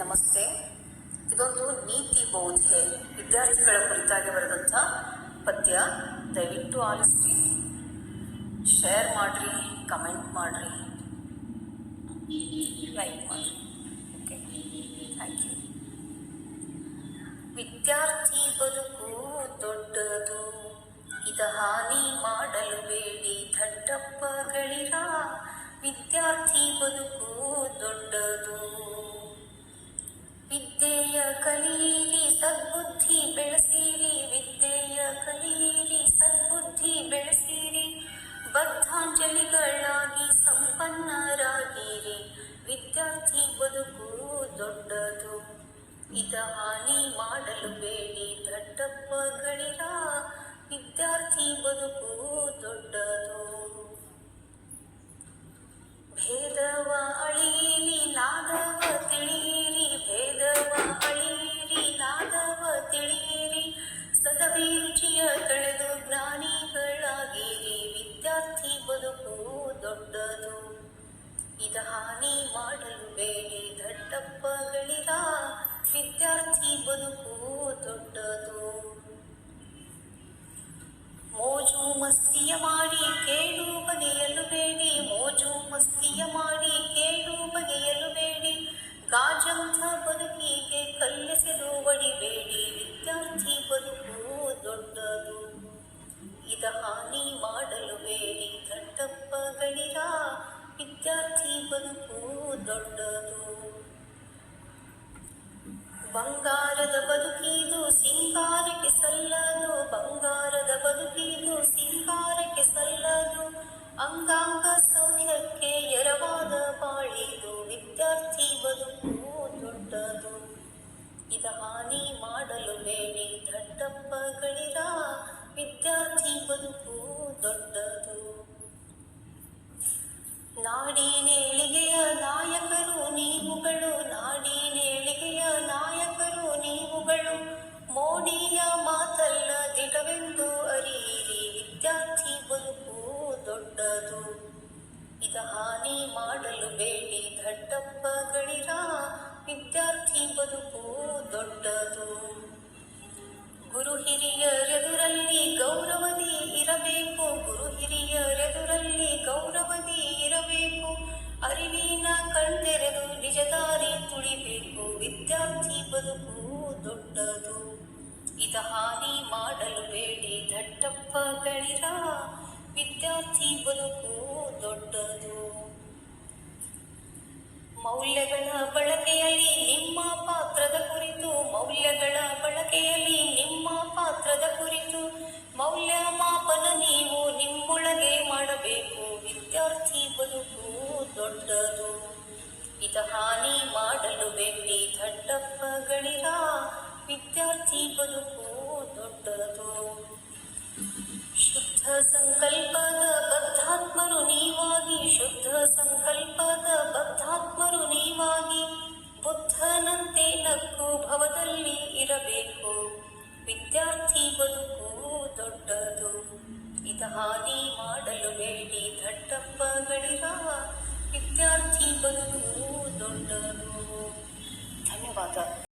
ನಮಸ್ತೆ. ಇದೊಂದು ನೀತಿ ಬೌದ್ಧೆ ವಿದ್ಯಾರ್ಥಿಗಳ ಕುರಿತಾಗಿ ಬರೆದಂಥ ಪದ್ಯ. ದಯವಿಟ್ಟು ಆಲಿಸ್ರಿ. ಶೇರ್ ಮಾಡಿರಿ, ಕಮೆಂಟ್ ಮಾಡಿರಿ. ಲೈಕ್ ಮಾಡಿರಿ. ಓಕೆ. Thank you. ವಿದ್ಯಾರ್ಥಿ ಬದುಕು ದೊಡ್ಡದು. ಇದ ಹಾನಿ ಮಾಡಲು ಬೇಡಿ ದಡ್ಡಪ್ಪಗಳಿರ ವಿದ್ಯಾರ್ಥಿ ಬದುಕು ಇದ ಹಾನಿ ಮಾಡಲು ಬೇಡಿ ದಟ್ಟಪ್ಪಗಳಿರ ವಿದ್ಯಾರ್ಥಿ ಬದುಕು ದೊಡ್ಡದು. ಭೇದವ ಅಳಿಯಿರಿ, ನಾದವ ತಿಳಿಯಿರಿ. ಭೇದವ ಅಳಿಯಿರಿ, ನಾದವ ತಿಳಿಯಿರಿ. ಸದಭಿರುಚಿಯ ತಳೆದು ಜ್ಞಾನಿಗಳಾಗಿರಿ. ವಿದ್ಯಾರ್ಥಿ ಬದುಕು ದೊಡ್ಡದು. ಇದ ಹಾನಿ ಮಾಡಲು ಬೇಡಿ ದಡ್ಡಪ್ಪಗಳಿರ. ವಿದ್ಯಾರ್ಥಿ ಬದುಕು ದೊಡ್ಡದು. ಮೋಜು ಮಸ್ತಿಯ ಮಾಡಿ ಕೇಳು ಬಗೆಯಲು ಬೇಡಿ. ಮೋಜು ಮಸ್ತಿಯ ಮಾಡಿ ಕೇಳು ಬಗೆಯಲು ಬೇಡಿ. ಗಾಜಂಥ ಬದುಕಿಗೆ ಕಲ್ಲೆಸೆದು ಒಡಿಬೇಡಿ ವಿದ್ಯಾರ್ಥಿ ಬದುಕು ದೊಡ್ಡದು. ಇದ ಹಾನಿ ಮಾಡಲು ಬೇಡಿ. ದಡ್ಡಪ್ಪಗಳಿರ ವಿದ್ಯಾರ್ಥಿ ಬದುಕು ದೊಡ್ಡದು. ಬಂಗಾರದ ಬದುಕಿದು ಸಿಂಗಾರಕ್ಕೆ ಸಲ್ಲದು ಬಂಗಾರದ ಬದುಕಿದು ಸಿಂಗಾರಕ್ಕೆ ಸಲ್ಲದು ಅಂಗಾಂಗ ಸೌಖ್ಯಕ್ಕೆ ಎರವಾದ ಬಾಳಿದು, ವಿದ್ಯಾರ್ಥಿ ಬದುಕು ದೊಡ್ಡದು. ಇದ ಹಾನಿ ಮಾಡಲು ಬೇಡಿ ದಡ್ಡಪ್ಪಗಳಿರ ವಿದ್ಯಾರ್ಥಿ ಬದುಕು Moni. ದೊಡ್ಡದು. ಇದ ಹಾನಿ ಮಾಡಲು ಬೇಡಿ ದಟ್ಟಪ್ಪಗಳಿರ. ವಿದ್ಯಾರ್ಥಿ ಬದುಕು ದೊಡ್ಡದು. ಮೌಲ್ಯಗಳ ಬಳಕೆಯಲ್ಲಿ ನಿಮ್ಮ ಪಾತ್ರದ ಕುರಿತು, ಮೌಲ್ಯಗಳ ಬಳಕೆಯಲ್ಲಿ ನಿಮ್ಮ ಪಾತ್ರದ ಕುರಿತು ಮೌಲ್ಯಮಾಪನ ನೀವು ನಿಮ್ಮೊಳಗೆ ಮಾಡಬೇಕು. ವಿದ್ಯಾರ್ಥಿ ಬದುಕು ದೊಡ್ಡದು. ಇದ ಹಾನಿ ಮಾಡಲು ಬೇಡಿ ದಡ್ಡಪ್ಪಗಳಿರ ವಿದ್ಯಾರ್ಥಿ ಬದುಕು ದೊಡ್ಡದು. ಶುದ್ಧ ಸಂಕಲ್ಪದ ಬದ್ಧಾತ್ಮರು ನೀವಾಗಿ, ಶುದ್ಧ ಸಂಕಲ್ಪದ ಬದ್ಧಾತ್ಮರು ನೀವಾಗಿ ಬುದ್ಧನಂತೆ ನಕ್ಕು ಭವದಲ್ಲಿ ಇರಬೇಕು. ವಿದ್ಯಾರ್ಥಿ ಬದುಕು ದೊಡ್ಡದು. ಇದ ಹಾನಿ ಮಾಡಲು ಬೇಡಿ ದಡ್ಡಪ್ಪಗಳಿರ ವಿದ್ಯಾರ್ಥಿ ಬದುಕು ದೊಡ್ಡದು ಧನ್ಯವಾದ